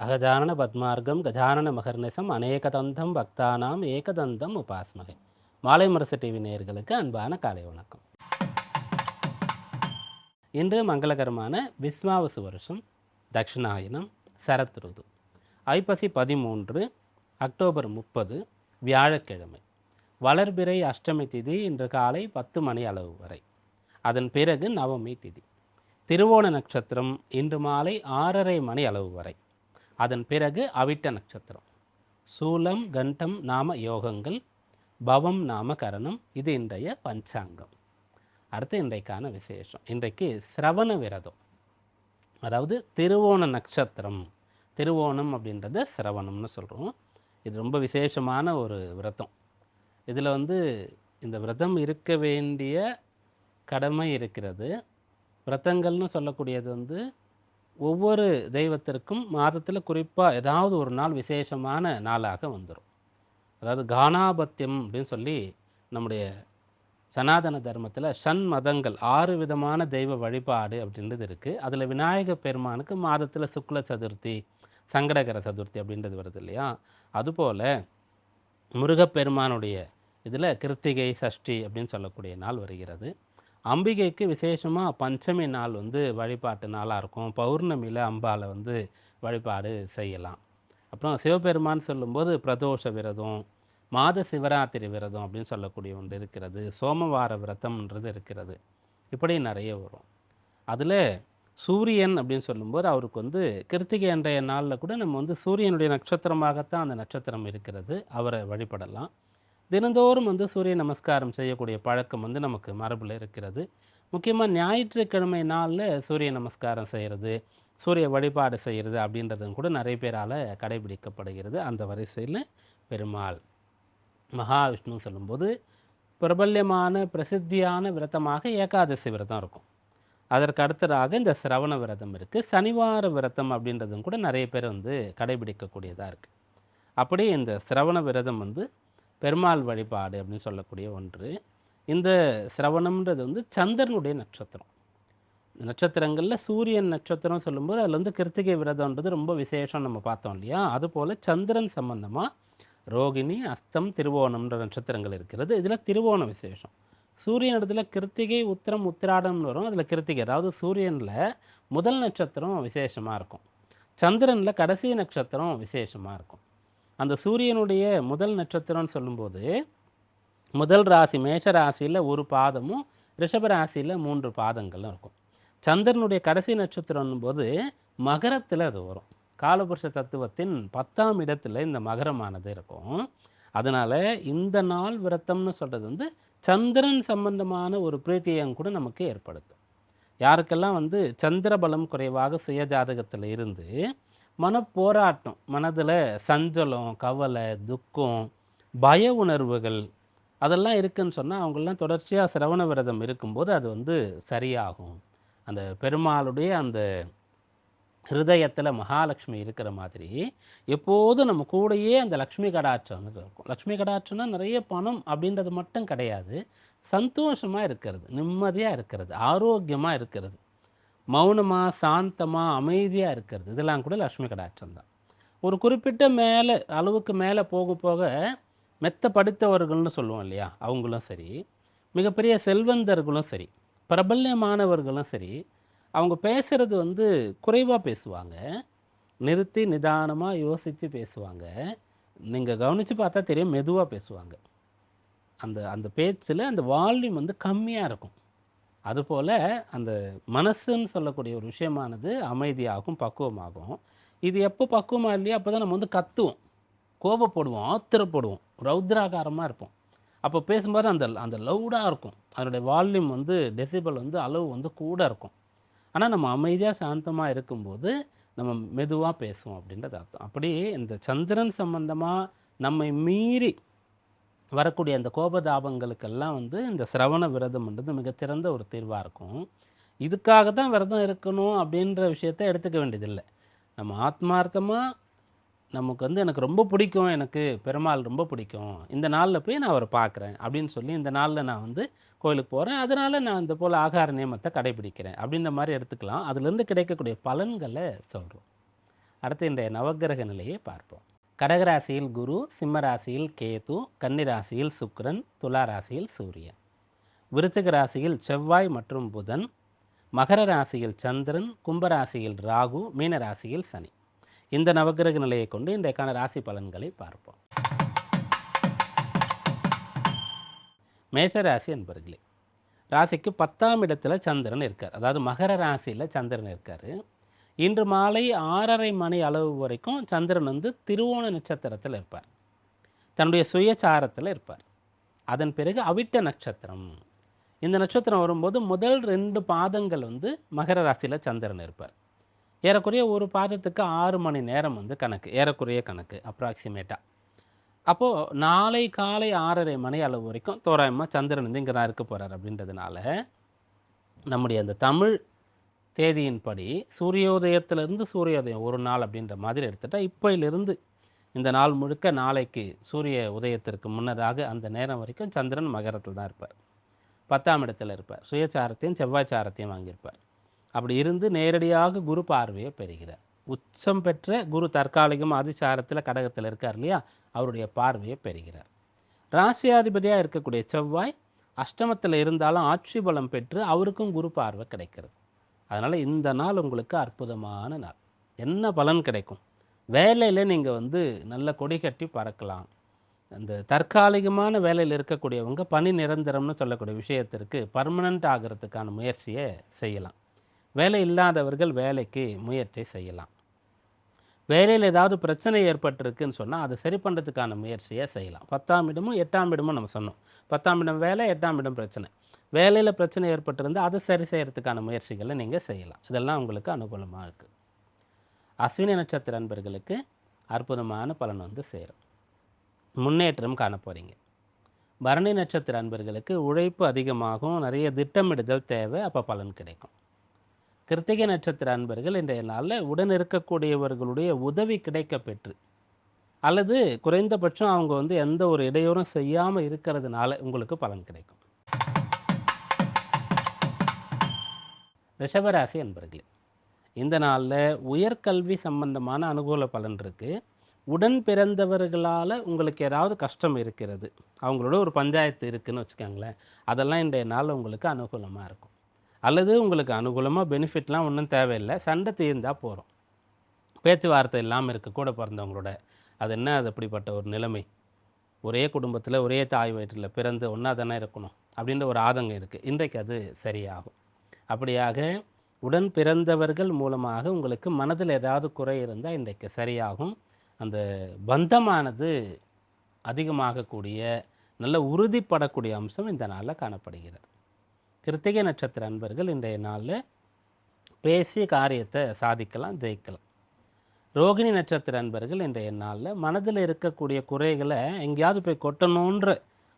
அகஜானன பத்மார்க்கம் கஜானன மகர்நிசம் அநேகதந்தம் பக்தானாம் ஏகதந்தம் உபாஸ்மகை. மாலை முரசு டிவி நேயர்களுக்கு அன்பான காலை வணக்கம். இன்று மங்களகரமான விஸ்வாவசு வருஷம் தக்ஷிணாயனம் சரத் ருது. ஐப்பசி பதிமூன்று அக்டோபர் முப்பது வியாழக்கிழமை. வளர்பிறை அஷ்டமி திதி இன்று காலை பத்து மணி அளவு வரை. அதன் பிறகு நவமி திதி. திருவோண நட்சத்திரம் இன்று மாலை ஆறரை மணி அளவு வரை. அதன் பிறகு அவிட்ட நட்சத்திரம். சூலம் கண்டம் நாம யோகங்கள் பவம் நாம கரணம் இது இன்றைய பஞ்சாங்கம். அடுத்து இன்றைக்கான விசேஷம். இன்றைக்கு சிரவண விரதம். அதாவது திருவோண நட்சத்திரம். திருவோணம் அப்படின்றத சிரவணம்னு சொல்கிறோம் இது ரொம்ப விசேஷமான ஒரு விரதம். இதில் வந்து இந்த விரதம் இருக்க வேண்டிய கடமை இருக்கிறது. விரதங்கள்னு சொல்லக்கூடியது வந்து ஒவ்வொரு தெய்வத்திற்கும் மாதத்தில் குறிப்பாக ஏதாவது ஒரு நாள் விசேஷமான நாளாக வந்துடும் அதாவது கானாபத்தியம் அப்படின்னு சொல்லி நம்முடைய சனாதன தர்மத்தில் ஷண் மதங்கள் ஆறு விதமான தெய்வ வழிபாடு அப்படின்றது இருக்குது அதில் விநாயக பெருமானுக்கு மாதத்தில் சுக்ல சதுர்த்தி சங்கடகர சதுர்த்தி அப்படின்றது வருது இல்லையா? அதுபோல் முருகப்பெருமானுடைய இதில் கிருத்திகை சஷ்டி அப்படின்னு சொல்லக்கூடிய நாள் வருகிறது. அம்பிகைக்கு விசேஷமாக பஞ்சமி நாள் வந்து வழிபாட்டு நாளாக இருக்கும். பௌர்ணமியில் அம்பாவை வந்து வழிபாடு செய்யலாம். அப்புறம் சிவபெருமான் சொல்லும்போது பிரதோஷ விரதம் மாத சிவராத்திரி விரதம் அப்படின்னு சொல்லக்கூடிய ஒன்று இருக்கிறது. சோமவார விரதம்ன்றது இருக்கிறது. இப்படி நிறைய வரும். அதில் சூரியன் அப்படின்னு சொல்லும்போது அவருக்கு வந்து கிருத்திகை அன்றைய நாளில் கூட நம்ம வந்து சூரியனுடைய நட்சத்திரமாகத்தான் அந்த நட்சத்திரம் இருக்கிறது. அவரை வழிபடலாம். தினந்தோறும் வந்து சூரிய நமஸ்காரம் செய்யக்கூடிய பழக்கம் வந்து நமக்கு மரபில் இருக்கிறது. முக்கியமாக ஞாயிற்றுக்கிழமை நாளில் சூரிய நமஸ்காரம் செய்கிறது சூரிய வழிபாடு செய்கிறது அப்படின்றதும் கூட நிறைய பேரால் கடைபிடிக்கப்படுகிறது அந்த வரிசையில் பெருமாள். மகாவிஷ்ணு சொல்லும்போது பிரபல்யமான பிரசித்தியான விரதமாக ஏகாதசி விரதம் இருக்கும். அதற்கு அடுத்ததாக இந்த சிரவண விரதம் இருக்குது சனிவார விரதம் அப்படின்றதும் கூட நிறைய பேர் வந்து கடைபிடிக்கக்கூடியதாக இருக்குது அப்படியே இந்த சிரவண விரதம் வந்து பெருமாள் வழிபாடு அப்படின்னு சொல்லக்கூடிய ஒன்று. இந்த சிரவணம்ன்றது வந்து சந்திரனுடைய நட்சத்திரம். நட்சத்திரங்களில் சூரியன் நட்சத்திரம் சொல்லும்போது அதில் வந்து கிருத்திகை விரதம்ன்றது ரொம்ப விசேஷம் நம்ம பார்த்தோம் இல்லையா? அதுபோல் சந்திரன் சம்பந்தமாக ரோகிணி அஸ்தம் திருவோணம்ன்ற நட்சத்திரங்கள் இருக்கிறது. இதில் திருவோண விசேஷம். சூரியன் இடத்துல கிருத்திகை உத்திரம் உத்திராடம்னு வரும். அதில் கிருத்திகை அதாவது சூரியனில் முதல் நட்சத்திரம் விசேஷமாக இருக்கும். சந்திரனில் கடைசி நட்சத்திரம் விசேஷமாக இருக்கும். அந்த சூரியனுடைய முதல் நட்சத்திரம்னு சொல்லும்போது முதல் ராசி மேஷ ராசியில் ஒரு பாதமும் ரிஷப ராசியில் மூன்று பாதங்களும் இருக்கும். சந்திரனுடைய கடைசி நட்சத்திரம்னும் போது மகரத்தில் அது வரும். காலபுருஷ தத்துவத்தின் பத்தாம் இடத்துல இந்த மகரமானது இருக்கும். அதனால் இந்த நாள் விரத்தம்னு சொல்கிறது வந்து சந்திரன் சம்பந்தமான ஒரு பிரீத்தியம் கூட நமக்கு ஏற்படுத்தும். யாருக்கெல்லாம் வந்து சந்திர பலம் குறைவாக சுய ஜாதகத்தில் இருந்து மனப்போராட்டம் மனதில் சஞ்சலம் கவலை துக்கம் பய உணர்வுகள் அதெல்லாம் இருக்குன்னு சொன்னால் அவங்கெல்லாம் தொடர்ச்சியாக சிரவண விரதம் இருக்கும்போது அது வந்து சரியாகும். அந்த பெருமாளுடைய அந்த ஹிருதயத்தில் மகாலட்சுமி இருக்கிற மாதிரி எப்போதும் நம்ம கூடயே அந்த லக்ஷ்மி கடாட்சம் இருக்கும் லக்ஷ்மி கடாட்சம்னா நிறைய பணம் அப்படின்றது மட்டும் கிடையாது. சந்தோஷமாக இருக்கிறது நிம்மதியாக இருக்கிறது ஆரோக்கியமாக இருக்கிறது. மௌனமாக சாந்தமாக அமைதியாக இருக்கிறது. இதெல்லாம் கூட லக்ஷ்மி கடாட்சம் தான். ஒரு குறிப்பிட்ட மேலே அளவுக்கு மேலே போக போக மெத்த படித்தவர்கள்னு சொல்லுவோம் இல்லையா? அவங்களும் சரி. மிகப்பெரிய செல்வந்தர்களும் சரி. பிரபல்யமானவர்களும் சரி. அவங்க பேசுகிறது வந்து குறைவாக பேசுவாங்க. நிறுத்தி நிதானமாக யோசித்து பேசுவாங்க. நீங்கள் கவனித்து பார்த்தா தெரியும் மெதுவாக பேசுவாங்க. அந்த அந்த பேச்சில் அந்த வால்யூம் வந்து கம்மியாக இருக்கும். அதுபோல் அந்த மனசுன்னு சொல்லக்கூடிய ஒரு விஷயமானது அமைதியாகும் பக்குவமாகும். இது எப்போ பக்குவமாக இல்லையோ அப்போ தான் நம்ம வந்து கத்துவோம். கோபப்படுவோம் ஆத்திரப்படுவோம். ரௌத்ராகாரமாக இருப்போம். அப்போ பேசும்போது அந்த அந்த லவுடாக இருக்கும். அதனுடைய வால்யூம் வந்து டெசிபல் வந்து அளவு வந்து கூட இருக்கும். ஆனால் நம்ம அமைதியாக சாந்தமாக இருக்கும்போது நம்ம மெதுவாக பேசுவோம் அப்படின்றது அர்த்தம். அப்படி இந்த சந்திரன் சம்பந்தமாக நம்மை மீறி வரக்கூடிய அந்த கோபதாபங்களுக்கெல்லாம் வந்து இந்த சிரவண விரதம்ன்றது மிகச்சிறந்த ஒரு தீர்வாக இருக்கும். இதுக்காக தான் விரதம் இருக்கணும் அப்படின்ற விஷயத்த எடுத்துக்க வேண்டியதில்லை. நம்ம ஆத்மார்த்தமாக நமக்கு வந்து எனக்கு ரொம்ப பிடிக்கும் எனக்கு பெருமாள் ரொம்ப பிடிக்கும் இந்த நாளில் போய் நான் அவரை பார்க்குறேன் அப்படின்னு சொல்லி இந்த நாளில் நான் வந்து கோயிலுக்கு போகிறேன் அதனால் நான் இந்த போல் ஆகார நியமத்தை கடைபிடிக்கிறேன் அப்படின்ற மாதிரி எடுத்துக்கலாம். அதுலேருந்து கிடைக்கக்கூடிய பலன்களை சொல்கிறோம் அடுத்து இன்றைய நவக்கிரக நிலையை பார்ப்போம். கடகராசியில் குரு சிம்ம ராசியில் கேது கன்னிராசியில் சுக்ரன் சுக்கிரன் துலா ராசியில் சூரியன். விருச்சிக ராசியில் செவ்வாய் மற்றும் புதன் மகர ராசியில் சந்திரன் கும்பராசியில் ராகு மீன ராசியில் சனி. இந்த நவக்கிரக நிலையை கொண்டு இன்றைக்கான ராசி பலன்களை பார்ப்போம். மேஷராசி என்பர்களே ராசிக்கு பத்தாம் இடத்துல சந்திரன் இருக்கார். அதாவது மகர ராசியில் சந்திரன் இருக்கார். இன்று மாலை ஆறரை மணி அளவு வரைக்கும் சந்திரன் வந்து திருவோண நட்சத்திரத்தில் இருப்பார். தன்னுடைய சுயச்சாரத்தில் இருப்பார். அதன் பிறகு அவிட்ட நட்சத்திரம். இந்த நட்சத்திரம் வரும்போது முதல் ரெண்டு பாதங்கள் வந்து மகர ராசியில் சந்திரன் இருப்பார். ஏறக்குறைய ஒரு பாதத்துக்கு ஆறு மணி நேரம் வந்து கணக்கு ஏறக்குறைய கணக்கு அப்ராக்சிமேட்டாக அப்போது நாளை காலை ஆறரை மணி அளவு வரைக்கும் தோராயமாக சந்திரன் வந்து இங்கே தான் இருக்க போகிறார் அப்படின்றதுனால நம்முடைய அந்த தமிழ் தேதியின்படி சூரியோதயத்திலிருந்து சூரியோதயம் ஒரு நாள் அப்படின்ற மாதிரி எடுத்துட்டால் இப்போயிலிருந்து இந்த நாள் முழுக்க நாளைக்கு சூரிய உதயத்திற்கு முன்னதாக அந்த நேரம் வரைக்கும் சந்திரன் மகரத்தில் தான் இருப்பார். பத்தாம் இடத்துல இருப்பார். சுயச்சாரத்தையும் செவ்வாய்ச்சாரத்தையும் வாங்கியிருப்பார். அப்படி இருந்து நேரடியாக குரு பார்வையை பெறுகிறார். உச்சம் பெற்ற குரு தற்காலிகம் அதிசாரத்தில் கடகத்தில் இருக்கார் இல்லையா? அவருடைய பார்வையை பெறுகிறார். ராசியாதிபதியாக இருக்கக்கூடிய செவ்வாய் அஷ்டமத்தில் இருந்தாலும் ஆட்சி பலம் பெற்று அவருக்கும் குரு பார்வை கிடைக்கிறது. அதனால் இந்த நாள் உங்களுக்கு அற்புதமான நாள். என்ன பலன் கிடைக்கும்? வேலையில் நீங்கள் வந்து நல்ல கொடி கட்டி பறக்கலாம். அந்த தற்காலிகமான வேலையில் இருக்கக்கூடியவங்க பணி நிரந்தரம்னு சொல்லக்கூடிய விஷயத்திற்கு பர்மனண்ட் ஆகிறதுக்கான முயற்சியை செய்யலாம். வேலை இல்லாதவர்கள் வேலைக்கு முயற்சி செய்யலாம். வேலையில் ஏதாவது பிரச்சனை ஏற்பட்டிருக்குன்னு சொன்னால் அதை சரி பண்ணுறதுக்கான முயற்சியை செய்யலாம். பத்தாம் இடமும் எட்டாம் இடமும் நம்ம சொன்னோம். பத்தாம் இடம் வேலை எட்டாம் இடம் பிரச்சனை. வேலையில் பிரச்சனை ஏற்பட்டிருந்தால் அதை சரி செய்கிறதுக்கான முயற்சிகளை நீங்கள் செய்யலாம். இதெல்லாம் உங்களுக்கு அனுகூலமாக இருக்குது அஸ்வினி நட்சத்திர அன்பர்களுக்கு அற்புதமான பலன் வந்து சேரும். முன்னேற்றம் காண போகிறீங்க பரணி நட்சத்திர அன்பர்களுக்கு உழைப்பு அதிகமாகும் நிறைய திட்டமிடுதல் தேவை அப்போ பலன் கிடைக்கும். கிருத்திகை நட்சத்திர அன்பர்கள் இன்றைய நாளில் உடன் இருக்கக்கூடியவர்களுடைய உதவி கிடைக்க பெற்று அல்லது குறைந்தபட்சம் அவங்க வந்து எந்த ஒரு இடையூறும் செய்யாமல் இருக்கிறதுனால உங்களுக்கு பலன் கிடைக்கும். ரிஷபராசி அன்பர்களே இந்த நாளில் உயர்கல்வி சம்பந்தமான அனுகூல பலன் இருக்குது உடன் பிறந்தவர்களால் உங்களுக்கு ஏதாவது கஷ்டம் இருக்கிறது. அவங்களோட ஒரு பஞ்சாயத்து இருக்குதுன்னு வச்சுக்கோங்களேன். அதெல்லாம் இன்றைய நாள் உங்களுக்கு அனுகூலமாக இருக்கும். அல்லது உங்களுக்கு அனுகூலமாக பெனிஃபிட்லாம் ஒன்றும் தேவையில்லை. சண்டை தீர்ந்தால் போகிறோம் பேச்சுவார்த்தை இல்லாமல் இருக்க கூட பிறந்தவங்களோட அது என்ன? அது அப்படிப்பட்ட ஒரு நிலைமை. ஒரே குடும்பத்தில் ஒரே தாய் வயிற்றில் பிறந்து ஒன்றா தானே இருக்கணும். அப்படின்ற ஒரு ஆதங்கம் இருக்குது இன்றைக்கு அது சரியாகும். அப்படியாக உடன் பிறந்தவர்கள் மூலமாக உங்களுக்கு மனதில் ஏதாவது குறை இருந்தால் இன்றைக்கு சரியாகும். அந்த பந்தமானது அதிகமாகக்கூடிய நல்ல உறுதிப்படக்கூடிய அம்சம் இந்த நாளில் காணப்படுகிறது. கிருத்திகை நட்சத்திர அன்பர்கள் இன்றைய நாளில் பேசிய காரியத்தை சாதிக்கலாம் ஜெயிக்கலாம். ரோகிணி நட்சத்திர அன்பர்கள் இன்றைய நாளில் மனதில் இருக்கக்கூடிய குறைகளை எங்கேயாவது போய் கொட்டணுன்ற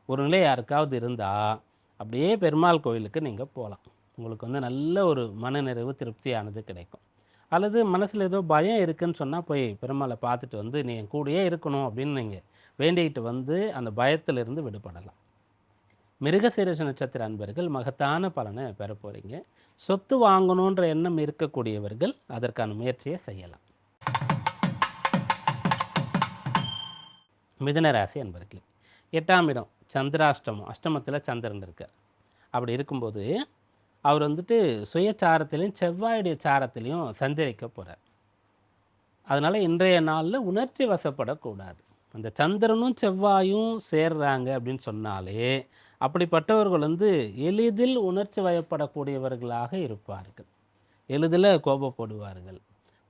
ஒரு நிலை யாருக்காவது இருந்தால் அப்படியே பெருமாள் கோயிலுக்கு நீங்கள் போகலாம். உங்களுக்கு வந்து நல்ல ஒரு மனநிறைவு திருப்தியானது கிடைக்கும். அல்லது மனசில் ஏதோ பயம் இருக்குன்னு சொன்னால் போய் பெருமாளை பார்த்துட்டு வந்து நீ என் கூடயே இருக்கணும் அப்படின்னு நீங்கள் வேண்டிக்கிட்டு வந்து அந்த பயத்திலிருந்து விடுபடலாம். மிருகசீரச நட்சத்திர அன்பர்கள் மகத்தான பலனை பெற போகிறீங்க சொத்து வாங்கணுன்ற எண்ணம் இருக்கக்கூடியவர்கள் அதற்கான முயற்சியை செய்யலாம். மிதனராசி அன்பர்கள் அன்பர்களே எட்டாம் இடம் சந்திராஷ்டமம். அஷ்டமத்தில் சந்திரன் இருக்கார். அப்படி இருக்கும்போது அவர் வந்துட்டு சுயச்சாரத்திலையும் செவ்வாயுடைய சாரத்திலையும் சஞ்சரிக்க போகிறார் அதனால் இன்றைய நாளில் உணர்ச்சி வசப்படக்கூடாது. அந்த சந்திரனும் செவ்வாயும் சேர்றாங்க அப்படின்னு சொன்னாலே அப்படிப்பட்டவர்கள் வந்து எளிதில் உணர்ச்சி வயப்படக்கூடியவர்களாக இருப்பார்கள். எளிதில் கோபப்படுவார்கள்.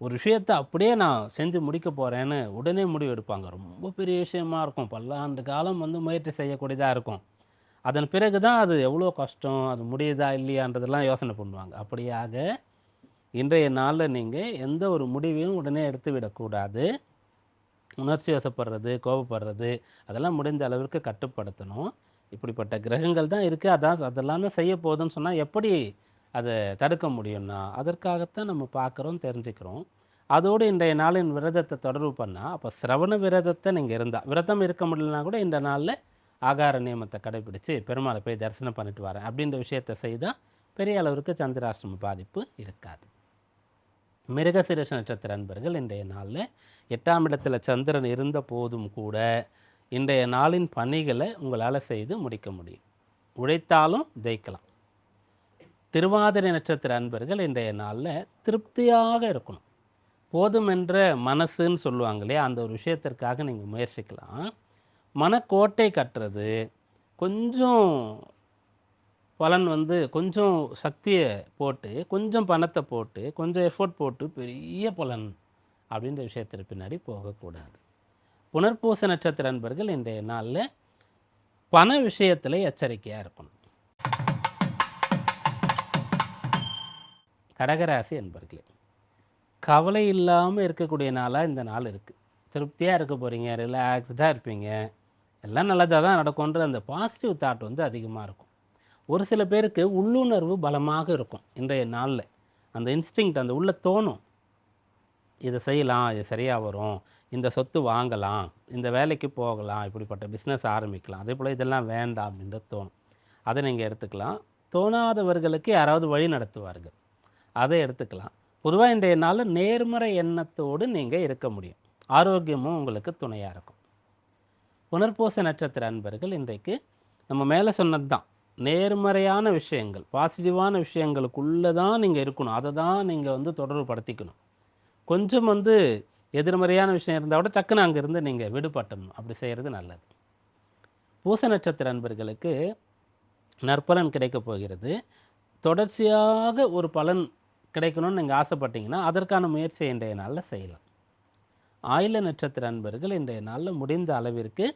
ஒரு விஷயத்தை அப்படியே நான் செஞ்சு முடிக்க போகிறேன்னு உடனே முடிவு எடுப்பாங்க ரொம்ப பெரிய விஷயமா இருக்கும். பல்லாண்டு காலம் வந்து முயற்சி செய்யக்கூடியதாக இருக்கும். அதன் பிறகு தான் அது எவ்வளோ கஷ்டம் அது முடியுதா இல்லையான்றதெல்லாம் யோசனை பண்ணுவாங்க. அப்படியாக இன்றைய நாளில் நீங்கள் எந்த ஒரு முடிவையும் உடனே எடுத்து விடக்கூடாது உணர்ச்சி வசப்படுறது கோபப்படுறது அதெல்லாம் முடிந்த அளவிற்கு கட்டுப்படுத்தணும். இப்படிப்பட்ட கிரகங்கள் தான் இருக்குது அதான் அதெல்லாம் தான் செய்ய போதுன்னு சொன்னால் எப்படி அதை தடுக்க முடியும்னா அதற்காகத்தான் நம்ம பார்க்குறோம் தெரிஞ்சுக்கிறோம். அதோடு இன்றைய நாளின் விரதத்தை தொடர்பு பண்ணால் அப்போ சிரவண விரதத்தை நீங்கள் இருந்தால் விரதம் இருக்க முடியலனா கூட இந்த நாளில் ஆகார நியமத்தை கடைபிடித்து பெருமாளை போய் தரிசனம் பண்ணிட்டு வரேன் அப்படின்ற விஷயத்தை செய்தால் பெரிய அளவிற்கு சந்திராஷ்டிரம பாதிப்பு இருக்காது. மிருகசிரச நட்சத்திர அன்பர்கள் இன்றைய நாளில் எட்டாம் இடத்துல சந்திரன் இருந்த போதும் கூட இன்றைய நாளின் பணிகளை உங்களால் செய்து முடிக்க முடியும். உழைத்தாலும் ஜெயிக்கலாம். திருவாதிரை நட்சத்திர அன்பர்கள் இன்றைய நாளில் திருப்தியாக இருக்கணும். போதுமென்ற மனசுன்னு சொல்லுவாங்க இல்லையா? அந்த ஒரு விஷயத்திற்காக நீங்கள் முயற்சிக்கலாம். மனக்கோட்டை கட்டுறது கொஞ்சம் பலன் வந்து கொஞ்சம் சக்தியை போட்டு கொஞ்சம் பணத்தை போட்டு கொஞ்சம் எஃபோர்ட் போட்டு பெரிய பலன் அப்படின்ற விஷயத்திற்கு பின்னாடி போகக்கூடாது. புனர்பூச நட்சத்திர நண்பர்கள் இன்றைய நாளில் பண விஷயத்தில் எச்சரிக்கையாக இருக்கணும். கடகராசி என்பர்களே கவலை இல்லாமல் இருக்கக்கூடிய நாளாக இந்த நாள் இருக்குது திருப்தியாக இருக்க போகிறீங்க ரிலாக்ஸ்டாக இருப்பீங்க. எல்லாம் நல்லதாக தான் நடக்கும்ன்ற அந்த பாசிட்டிவ் தாட் வந்து அதிகமாக இருக்கும். ஒரு சில பேருக்கு உள்ளுணர்வு பலமாக இருக்கும் இன்றைய நாளில். அந்த இன்ஸ்டிங்க்ட் அந்த உள்ள தோணும். இதை செய்யலாம் இது சரியாக வரும். இந்த சொத்து வாங்கலாம் இந்த வேலைக்கு போகலாம் இப்படிப்பட்ட பிஸ்னஸ் ஆரம்பிக்கலாம். அதே போல் இதெல்லாம் வேண்டாம் அப்படின்றது தோணும். அதை நீங்கள் எடுத்துக்கலாம். தோணாதவர்களுக்கு யாராவது வழி நடத்துவார்கள். அதை எடுத்துக்கலாம். பொதுவாக இன்றைய நாளில் நேர்மறை எண்ணத்தோடு நீங்கள் இருக்க முடியும். ஆரோக்கியமும் உங்களுக்கு துணையாக இருக்கும். புனர்பூச நட்சத்திர அன்பர்கள் இன்றைக்கு நம்ம மேலே சொன்னது தான் நேர்மறையான விஷயங்கள் பாசிட்டிவான விஷயங்களுக்குள்ளே தான் நீங்கள் இருக்கணும். அதை தான் நீங்கள் வந்து தொடர்பு படுத்திக்கணும். கொஞ்சம் வந்து எதிர்மறையான விஷயம் இருந்தால் கூட டக்குன்னு அங்கேருந்து நீங்கள் விடுபட்டணும். அப்படி செய்கிறது நல்லது. பூச நட்சத்திர அன்பர்களுக்கு நற்பலன் கிடைக்கப் போகிறது. தொடர்ச்சியாக ஒரு பலன் கிடைக்கணும்னு நீங்கள் ஆசைப்பட்டீங்கன்னா அதற்கான முயற்சியை இன்றைய நாளில் செய்யலாம். ஆயில நட்சத்திர அன்பர்கள் இன்றைய நாளில் முடிந்த அளவிற்கு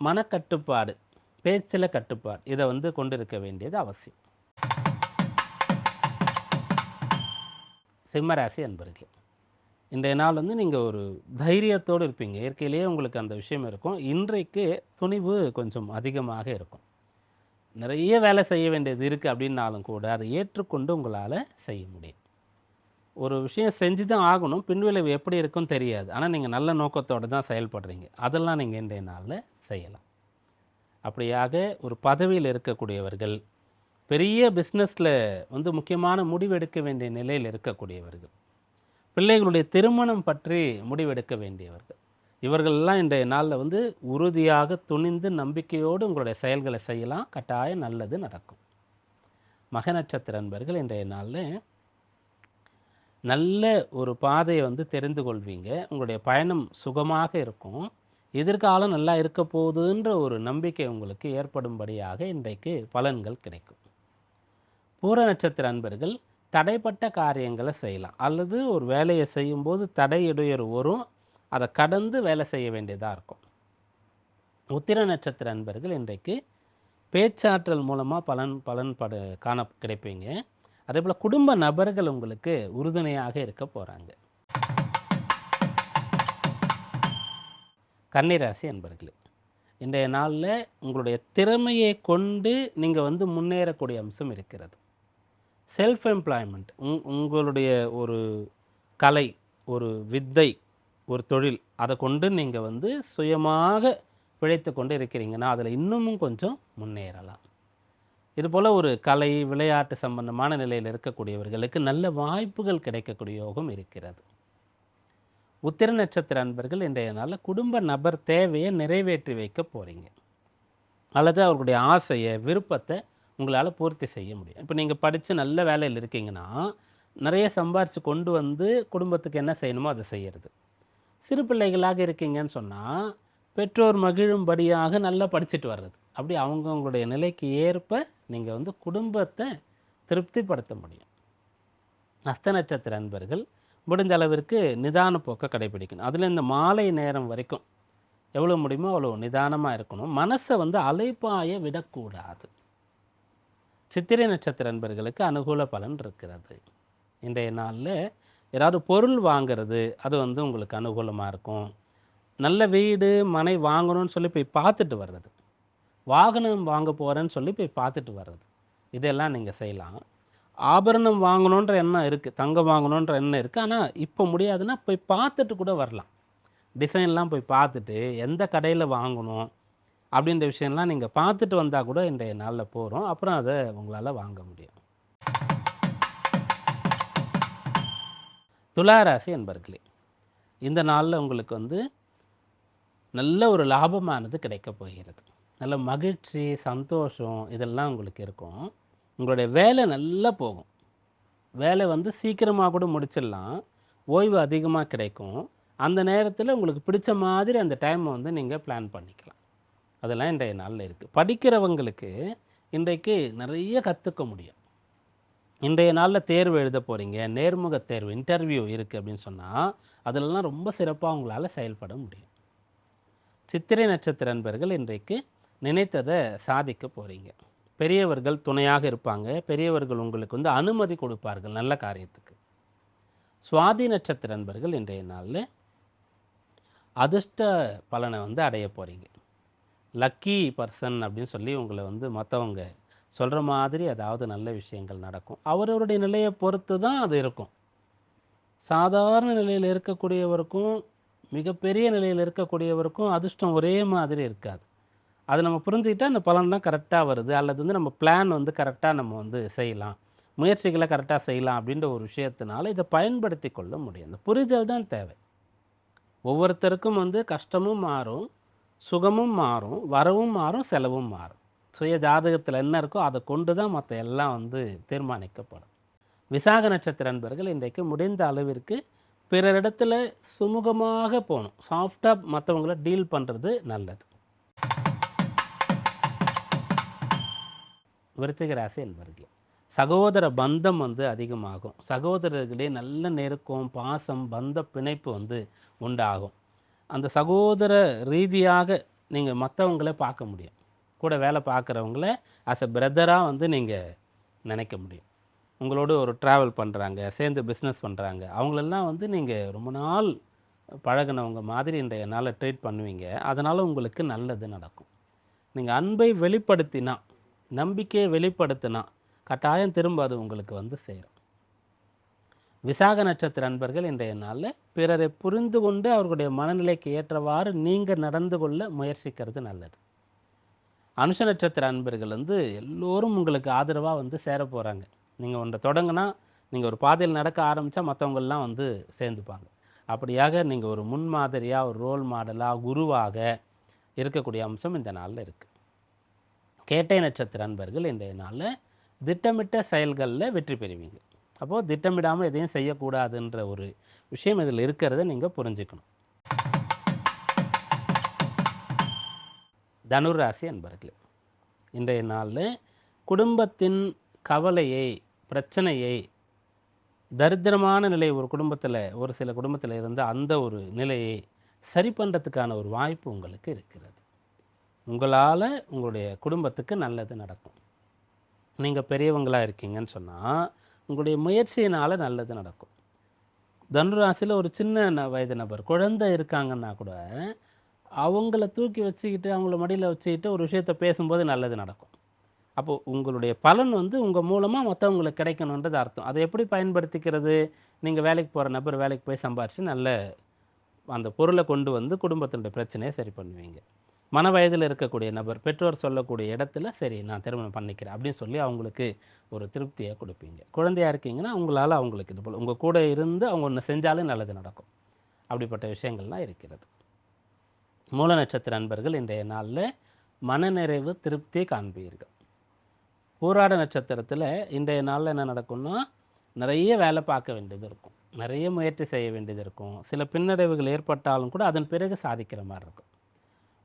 மனக்கட்டுப்பாடு பேச்சில் கட்டுப்பாடு இதை வந்து கொண்டிருக்க வேண்டியது அவசியம். சிம்மராசி அன்பர்களே இன்றைய நாள் வந்து நீங்கள் ஒரு தைரியத்தோடு இருப்பீங்க. இயற்கையிலேயே உங்களுக்கு அந்த விஷயம் இருக்கும். இன்றைக்கு துணிவு கொஞ்சம் அதிகமாக இருக்கும். நிறைய வேலை செய்ய வேண்டியது இருக்குது அப்படின்னாலும் கூட அதை ஏற்றுக்கொண்டு உங்களால் செய்ய முடியும். ஒரு விஷயம் செஞ்சு தான் ஆகணும். பின்விளைவு எப்படி இருக்குன்னு தெரியாது. ஆனால் நீங்கள் நல்ல நோக்கத்தோடு தான் செயல்படுறீங்க. அதெல்லாம் நீங்கள் இன்றைய நாளில் செய்யலாம். அப்படியாக ஒரு பதவியில் இருக்கக்கூடியவர்கள் பெரிய பிஸ்னஸில் வந்து முக்கியமான முடிவெடுக்க வேண்டிய நிலையில் இருக்கக்கூடியவர்கள் பிள்ளைகளுடைய திருமணம் பற்றி முடிவெடுக்க வேண்டியவர்கள் இவர்கள்லாம் இன்றைய நாளில் வந்து உறுதியாக துணிந்து நம்பிக்கையோடு உங்களுடைய செயல்களை செய்யலாம். கட்டாயம் நல்லது நடக்கும். மக நட்சத்திர அன்பர்கள் இன்றைய நாளில் நல்ல ஒரு பாதையை வந்து தெரிந்து கொள்வீங்க. உங்களுடைய பயணம் சுகமாக இருக்கும். எதிர்காலம் நல்லா இருக்க போகுதுன்ற ஒரு நம்பிக்கை உங்களுக்கு ஏற்படும்படியாக இன்றைக்கு பலன்கள் கிடைக்கும். பூர நட்சத்திர அன்பர்கள் தடைப்பட்ட காரியங்களை செய்யலாம். அல்லது ஒரு வேலையை செய்யும்போது தடை இடையூறு வரும். அதை கடந்து வேலை செய்ய வேண்டியதாக இருக்கும். உத்திர நட்சத்திர அன்பர்கள் இன்றைக்கு பேச்சாற்றல் மூலமாக பலன் பலன் பட காண கிடைப்பீங்க. அதே போல் குடும்ப நபர்கள் உங்களுக்கு உறுதுணையாக இருக்க போகிறாங்க கன்னிராசி அன்பர்களே இன்றைய நாளில் உங்களுடைய திறமையை கொண்டு நீங்கள் வந்து முன்னேறக்கூடிய அம்சம் இருக்கிறது. செல்ஃப் எம்ப்ளாய்மெண்ட் உங் உங்களுடைய ஒரு கலை ஒரு வித்தை ஒரு தொழில் அதை கொண்டு நீங்கள் வந்து சுயமாக பிழைத்து கொண்டு இருக்கிறீங்கன்னா அதில் இன்னமும் கொஞ்சம் முன்னேறலாம். இதுபோல் ஒரு கலை விளையாட்டு சம்பந்தமான நிலையில் இருக்கக்கூடியவர்களுக்கு நல்ல வாய்ப்புகள் கிடைக்கக்கூடிய யோகம் இருக்கிறது. உத்திர நட்சத்திர அன்பர்கள் இன்றைய நாளில் குடும்ப நபர் தேவையை நிறைவேற்றி வைக்க போகிறீங்க அல்லது அவர்களுடைய ஆசையை விருப்பத்தை உங்களால் பூர்த்தி செய்ய முடியும். இப்போ நீங்கள் படித்து நல்ல வேலையில் இருக்கீங்கன்னா நிறைய சம்பாரித்து கொண்டு வந்து குடும்பத்துக்கு என்ன செய்யணுமோ அதை செய்கிறது சிறு பிள்ளைகளாக இருக்கீங்கன்னு சொன்னால் பெற்றோர் மகிழும்படியாக நல்லா படிச்சுட்டு வர்றது. அப்படி அவங்கவுங்களுடைய நிலைக்கு ஏற்ப நீங்கள் வந்து குடும்பத்தை திருப்திப்படுத்த முடியும். அஸ்த நட்சத்திர அன்பர்கள் முடிஞ்ச அளவிற்கு நிதான போக்கை கடைபிடிக்கணும். அதில் இந்த மாலை நேரம் வரைக்கும் எவ்வளோ முடியுமோ அவ்வளோ நிதானமாக இருக்கணும். மனசை வந்து அலைப்பாய விடக்கூடாது. சித்திரை நட்சத்திர அன்பர்களுக்கு அனுகூல பலன் இருக்கிறது. இன்றைய நாளில் ஏதாவது பொருள் வாங்கிறது அது வந்து உங்களுக்கு அனுகூலமாக இருக்கும். நல்ல வீடு மனை வாங்கணும்னு சொல்லி போய் பார்த்துட்டு வர்றது. வாகனம் வாங்க போகிறேன்னு சொல்லி போய் பார்த்துட்டு வர்றது. இதெல்லாம் நீங்கள் செய்யலாம். ஆபரணம் வாங்கணுன்ற எண்ணம் இருக்குது தங்கம் வாங்கணுன்ற எண்ணம் இருக்குது ஆனால் இப்போ முடியாதுன்னா போய் பார்த்துட்டு கூட வரலாம். டிசைன்லாம் போய் பார்த்துட்டு எந்த கடையில் வாங்கணும் அப்படின்ற விஷயம்லாம் நீங்கள் பார்த்துட்டு வந்தால் கூட இன்றைய நாளில் போகிறோம் அப்புறம் அதை உங்களால் வாங்க முடியும். துளாராசி என்பர்களே இந்த நாளில் உங்களுக்கு வந்து நல்ல ஒரு லாபமானது கிடைக்கப் போகிறது. நல்ல மகிழ்ச்சி சந்தோஷம் இதெல்லாம் உங்களுக்கு இருக்கும். உங்களுடைய வேலை நல்லா போகும். வேலை வந்து சீக்கிரமாக கூட முடிச்சிடலாம். ஓய்வு அதிகமாக கிடைக்கும். அந்த நேரத்தில் உங்களுக்கு பிடிச்ச மாதிரி அந்த டைமை வந்து நீங்கள் பிளான் பண்ணிக்கலாம். அதெல்லாம் இன்றைய நாளில் இருக்குது படிக்கிறவங்களுக்கு இன்றைக்கு நிறைய கற்றுக்க முடியும். இன்றைய நாளில் தேர்வு எழுத போகிறீங்க நேர்முக தேர்வு இன்டர்வியூ இருக்குது அப்படின்னு சொன்னால் அதிலெல்லாம் ரொம்ப சிறப்பாக உங்களால் செயல்பட முடியும். சித்திரை நட்சத்திர நண்பர்கள் இன்றைக்கு நினைத்ததை சாதிக்க போகிறீங்க பெரியவர்கள் துணையாக இருப்பாங்க. பெரியவர்கள் உங்களுக்கு வந்து அனுமதி கொடுப்பார்கள் நல்ல காரியத்துக்கு. சுவாதி நட்சத்திர நண்பர்கள் இன்றைய நாளில் அதிர்ஷ்ட பலனை வந்து அடைய போகிறீங்க லக்கி பர்சன் அப்படின்னு சொல்லி உங்களை வந்து மற்றவங்க சொல்கிற மாதிரி அதாவது நல்ல விஷயங்கள் நடக்கும். அவரவருடைய நிலையை பொறுத்து தான் அது இருக்கும். சாதாரண நிலையில் இருக்கக்கூடியவருக்கும் மிகப்பெரிய நிலையில் இருக்கக்கூடியவருக்கும் அதிர்ஷ்டம் ஒரே மாதிரி இருக்காது. அதை நம்ம புரிஞ்சுக்கிட்டால் அந்த பலன் தான் கரெக்டாக வருது. அல்லது வந்து நம்ம பிளான் வந்து கரெக்டாக நம்ம வந்து செய்யலாம். முயற்சிகளை கரெக்டாக செய்யலாம் அப்படின்ற ஒரு விஷயத்தினால இதை பயன்படுத்தி கொள்ள முடியும். இந்த புரிதல் தான் தேவை. ஒவ்வொருத்தருக்கும் வந்து கஷ்டமும் மாறும் சுகமும் மாறும் வரவும் மாறும் செலவும் மாறும். சுய ஜாதகத்தில் என்ன இருக்கோ அதை கொண்டு தான் மற்ற எல்லாம் வந்து தீர்மானிக்கப்படும். விசாக நட்சத்திர நண்பர்கள் இன்றைக்கு முடிந்த அளவிற்கு பிறரிடத்துல சுமூகமாக போகணும். சாஃப்டாக மற்றவங்கள டீல் பண்ணுறது நல்லது. விருச்சிக ராசி என்பர்களே சகோதர பந்தம் வந்து அதிகமாகும். சகோதரர்களே நல்ல நெருக்கம் பாசம் பந்த பிணைப்பு வந்து உண்டாகும். அந்த சகோதர ரீதியாக நீங்கள் மற்றவங்கள பார்க்க முடியும். கூட வேலை பார்க்குறவங்கள ஆஸ் அ பிரதராக வந்து நீங்கள் நினைக்க முடியும். உங்களோட ஒரு ட்ராவல் பண்ணுறாங்க சேர்ந்து பிஸ்னஸ் பண்ணுறாங்க அவங்களெல்லாம் வந்து நீங்கள் ரொம்ப நாள் பழகினவங்க மாதிரி இன்றைய நாளில் ட்ரீட் பண்ணுவீங்க. அதனால் உங்களுக்கு நல்லது நடக்கும். நீங்கள் அன்பை வெளிப்படுத்தினா நம்பிக்கையை வெளிப்படுத்தினா கட்டாயம் திரும்ப அது உங்களுக்கு வந்து சேரும். விசாக நட்சத்திர அன்பர்கள் இன்றைய நாளில் பிறரை புரிந்து கொண்டு அவர்களுடைய மனநிலைக்கு ஏற்றவாறு நீங்கள் நடந்து கொள்ள முயற்சிக்கிறது நல்லது. அனுஷ நட்சத்திர அன்பர்கள் வந்து எல்லோரும் உங்களுக்கு ஆதரவாக வந்து சேர போகிறாங்க நீங்கள் ஒன்றை தொடங்கினா நீங்கள் ஒரு பாதையில் நடக்க ஆரம்பித்தா மற்றவங்கள்லாம் வந்து சேர்ந்துப்பாங்க. அப்படியாக நீங்கள் ஒரு முன்மாதிரியாக ஒரு ரோல் மாடலாக குருவாக இருக்கக்கூடிய அம்சம் இந்த நாளில் இருக்குது கேட்டை நட்சத்திர அன்பர்கள் இன்றைய நாளில் திட்டமிட்ட செயல்களில் வெற்றி பெறுவீங்க. அப்போது திட்டமிடாமல் எதையும் செய்யக்கூடாதுன்ற ஒரு விஷயம் இதில் இருக்கிறத நீங்கள் புரிஞ்சுக்கணும். தனுராசி அன்பர்களே இன்றைய நாளில் குடும்பத்தின் கவலையை பிரச்சனையை தரித்திரமான நிலை ஒரு குடும்பத்தில் ஒரு சில குடும்பத்தில் இருந்த அந்த ஒரு நிலையை சரி பண்ணுறதுக்கான ஒரு வாய்ப்பு உங்களுக்கு இருக்கிறது. உங்களால் உங்களுடைய குடும்பத்துக்கு நல்லது நடக்கும். நீங்கள் பெரியவங்களாக இருக்கீங்கன்னு சொன்னால் உங்களுடைய முயற்சியினால் நல்லது நடக்கும். தனுராசியில் ஒரு சின்ன வயது நபர் குழந்தை இருக்காங்கன்னா கூட அவங்கள தூக்கி வச்சுக்கிட்டு அவங்கள மடியில் வச்சுக்கிட்டு ஒரு விஷயத்தை பேசும்போது நல்லது நடக்கும். அப்போது உங்களுடைய பலன் வந்து உங்கள் மூலமாக மற்றவங்களுக்கு கிடைக்கணுன்றது அர்த்தம். அதை எப்படி பயன்படுத்திக்கிறது? நீங்கள் வேலைக்கு போகிற நபர் வேலைக்கு போய் சம்பாரித்து நல்ல அந்த பொருளை கொண்டு வந்து குடும்பத்தினுடைய பிரச்சனையை சரி பண்ணுவீங்க. மன வயதில் இருக்கக்கூடிய நபர் பெற்றோர் சொல்லக்கூடிய இடத்துல சரி நான் திருமணம் பண்ணிக்கிறேன் அப்படின்னு சொல்லி அவங்களுக்கு ஒரு திருப்தியை கொடுப்பீங்க. குழந்தையா இருக்கீங்கன்னா உங்களால் அவங்களுக்கு இது போல் உங்கள் கூட இருந்து அவங்க ஒன்று செஞ்சாலும் நல்லது நடக்கும். அப்படிப்பட்ட விஷயங்கள்லாம் இருக்கிறது. மூல நட்சத்திர அன்பர்கள் இன்றைய நாளில் மனநிறைவு திருப்தியை காண்பீர்கள். பூராட நட்சத்திரத்தில் இன்றைய நாளில் என்ன நடக்கும்னா நிறைய வேலை பார்க்க வேண்டியது இருக்கும். நிறைய முயற்சி செய்ய வேண்டியது இருக்கும். சில பின்னடைவுகள் ஏற்பட்டாலும் கூட அதன் பிறகு சாதிக்கிற மாதிரி இருக்கும்.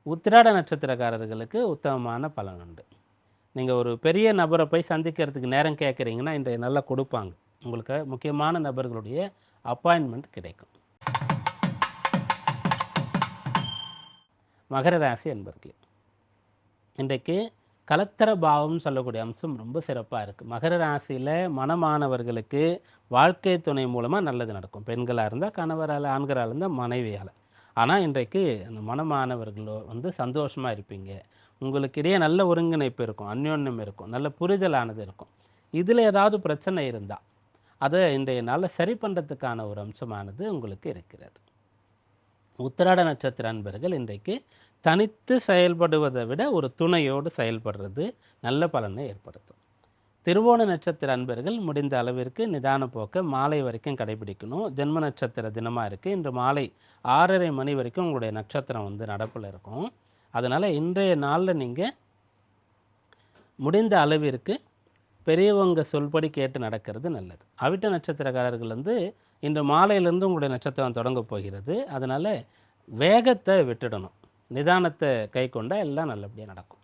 உத்திராட நட்சத்திரக்காரர்களுக்கு உத்தமமான பலன் உண்டு. நீங்கள் ஒரு பெரிய நபரை போய் சந்திக்கிறதுக்கு நேரம் கேட்குறீங்கன்னா இன்றைய நல்லா கொடுப்பாங்க. உங்களுக்கு முக்கியமான நபர்களுடைய அப்பாயின்மெண்ட் கிடைக்கும். மகர ராசி என்பர்களே இன்றைக்கு கலத்தர பாவம்னு சொல்லக்கூடிய அம்சம் ரொம்ப சிறப்பாக இருக்குது மகர ராசியில் மனமானவர்களுக்கு வாழ்க்கை துணை மூலமாக நல்லது நடக்கும். பெண்களாக இருந்தால் கணவரால் ஆண்களாக இருந்தால் மனைவியால். ஆனால் இன்றைக்கு அந்த மனமானவர்களோ வந்து சந்தோஷமாக இருப்பீங்க. உங்களுக்கு இடையே நல்ல ஒருங்கிணைப்பு இருக்கும் அந்யோன்யம் இருக்கும் நல்ல புரிதலானது இருக்கும். இதில் ஏதாவது பிரச்சனை இருந்தால் அதை இன்றைய நாளில் சரி பண்ணுறதுக்கான ஒரு அம்சமானது உங்களுக்கு இருக்கிறது. உத்திராட நட்சத்திர அன்பர்கள் இன்றைக்கு தனித்து செயல்படுவதை விட ஒரு துணையோடு செயல்படுறது நல்ல பலனை ஏற்படுத்தும். திருவோண நட்சத்திர அன்பர்கள் முடிந்த அளவிற்கு நிதான போக்க மாலை வரைக்கும் கடைபிடிக்கணும். ஜென்ம நட்சத்திர தினமாக இருக்குது இன்று மாலை ஆறரை மணி வரைக்கும் உங்களுடைய நட்சத்திரம் வந்து நடப்பில் இருக்கும். அதனால் இன்றைய நாளில் நீங்கள் முடிந்த அளவிற்கு பெரியவங்க சொல்படி கேட்டு நடக்கிறது நல்லது. அவிட்ட நட்சத்திரக்காரர்கள் வந்து இன்று மாலையிலேருந்து உங்களுடைய நட்சத்திரம் தொடங்க போகிறது. அதனால் வேகத்தை விட்டுடணும். நிதானத்தை கை கொண்டால் எல்லாம் நல்லபடியாக நடக்கும்.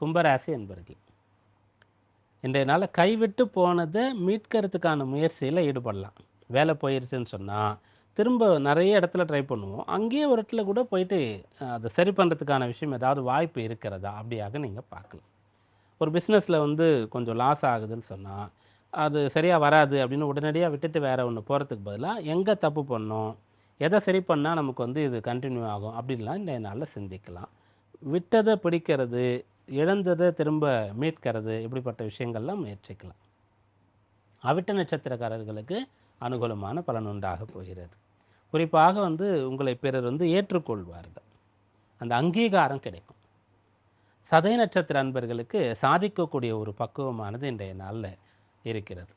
கும்பராசி என்பர்கள். இன்றைய நாளில் கைவிட்டு போனதை மீட்கிறதுக்கான முயற்சியில் ஈடுபடலாம். வேலை போயிருச்சுன்னு சொன்னால் திரும்ப நிறைய இடத்துல ட்ரை பண்ணுவோம். அங்கேயே ஒரு இடத்துல கூட போயிட்டு அதை சரி பண்ணுறதுக்கான விஷயம் ஏதாவது வாய்ப்பு இருக்கிறதா அப்படியாக நீங்கள் பார்க்கலாம் ஒரு பிஸ்னஸில் வந்து கொஞ்சம் லாஸ் ஆகுதுன்னு சொன்னால் அது சரியாக வராது அப்படின்னு உடனடியாக விட்டுட்டு வேறு ஒன்று போகிறதுக்கு பதிலாக எங்கே தப்பு பண்ணோம் எதை சரி பண்ணால் நமக்கு வந்து இது கண்டினியூ ஆகும் அப்படின்லாம் இன்றைய நாளில் சிந்திக்கலாம். விட்டதை பிடிக்கிறது இழந்ததை திரும்ப மீட்கிறது இப்படிப்பட்ட விஷயங்கள்லாம் முயற்சிக்கலாம். அவிட்ட நட்சத்திரக்காரர்களுக்கு அனுகூலமான பலன் உண்டாக போகிறது. குறிப்பாக வந்து உங்களை பிறர் வந்து ஏற்றுக்கொள்வார்கள். அந்த அங்கீகாரம் கிடைக்கும். சதய நட்சத்திர அன்பர்களுக்கு சாதிக்கக்கூடிய ஒரு பக்குவமானது இன்றைய நாளில் இருக்கிறது.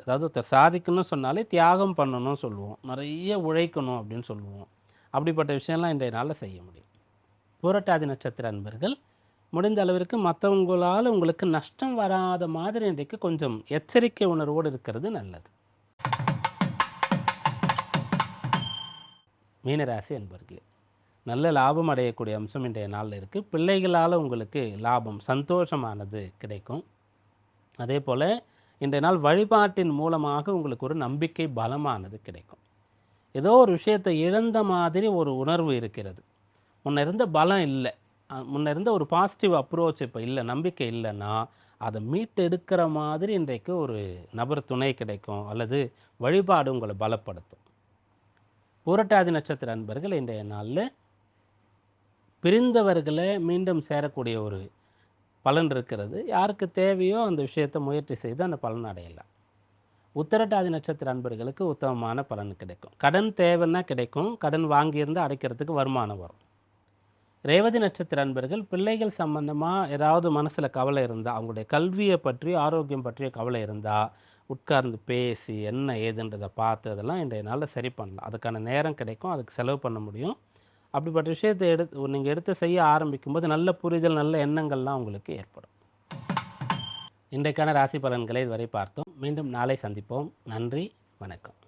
அதாவது ஒருத்தர் சாதிக்கணும்னு சொன்னாலே தியாகம் பண்ணணும்னு சொல்லுவோம். நிறைய உழைக்கணும் அப்படின்னு சொல்லுவோம். அப்படிப்பட்ட விஷயம்லாம் இன்றைய நாளில் செய்ய முடியும். பூரட்டாதி நட்சத்திர அன்பர்கள் முடிந்த அளவிற்கு மற்றவங்களால் உங்களுக்கு நஷ்டம் வராத மாதிரி இன்றைக்கு கொஞ்சம் எச்சரிக்கை உணர்வோடு இருக்கிறது நல்லது. மீனராசி அன்பர்களே நல்ல லாபம் அடையக்கூடிய அம்சம் இன்றைய நாளில் இருக்குது பிள்ளைகளால் உங்களுக்கு லாபம் சந்தோஷமானது கிடைக்கும். அதே போல் இன்றைய நாள் வழிபாட்டின் மூலமாக உங்களுக்கு ஒரு நம்பிக்கை பலமானது கிடைக்கும். ஏதோ ஒரு விஷயத்தை இழந்த மாதிரி ஒரு உணர்வு இருக்கிறது. முன்ன இருந்த பலம் இல்லை. முன்ன இருந்த ஒரு பாசிட்டிவ் அப்ரோச் இப்போ இல்லை நம்பிக்கை இல்லைன்னா அதை மீட்டெடுக்கிற மாதிரி இன்றைக்கு ஒரு நபர் துணை கிடைக்கும் அல்லது வழிபாடு உங்களை பலப்படுத்தும். பூரட்டாதி நட்சத்திர அன்பர்கள் இன்றைய நாளில் பிரிந்தவர்களை மீண்டும் சேரக்கூடிய ஒரு பலன் இருக்கிறது. யாருக்கு தேவையோ அந்த விஷயத்தை முயற்சி செய்து அந்த பலன் அடையலாம். உத்தரட்டாதி நட்சத்திர அன்பர்களுக்கு உத்தமமான பலன் கிடைக்கும். கடன் தேவைன்னா கிடைக்கும். கடன் வாங்கியிருந்து அடைக்கிறதுக்கு வருமானம் வரும். ரேவதி நட்சத்திர அன்பர்கள் பிள்ளைகள் சம்பந்தமாக ஏதாவது மனசில் கவலை இருந்தால் அவங்களுடைய கல்வியை பற்றி ஆரோக்கியம் பற்றிய கவலை இருந்தால் உட்கார்ந்து பேசி என்ன ஏதுன்றதை பார்த்து அதெல்லாம் இன்றைய நாளில் சரி பண்ணலாம். அதுக்கான நேரம் கிடைக்கும் அதுக்கு செலவு பண்ண முடியும். அப்படிப்பட்ட விஷயத்தை எடுத்து நீங்கள் எடுத்து செய்ய ஆரம்பிக்கும்போது நல்ல புரிதல் நல்ல எண்ணங்கள்லாம் உங்களுக்கு ஏற்படும். இன்றைக்கான ராசி பலன்களை இதுவரை பார்த்தோம். மீண்டும் நாளை சந்திப்போம். நன்றி வணக்கம்.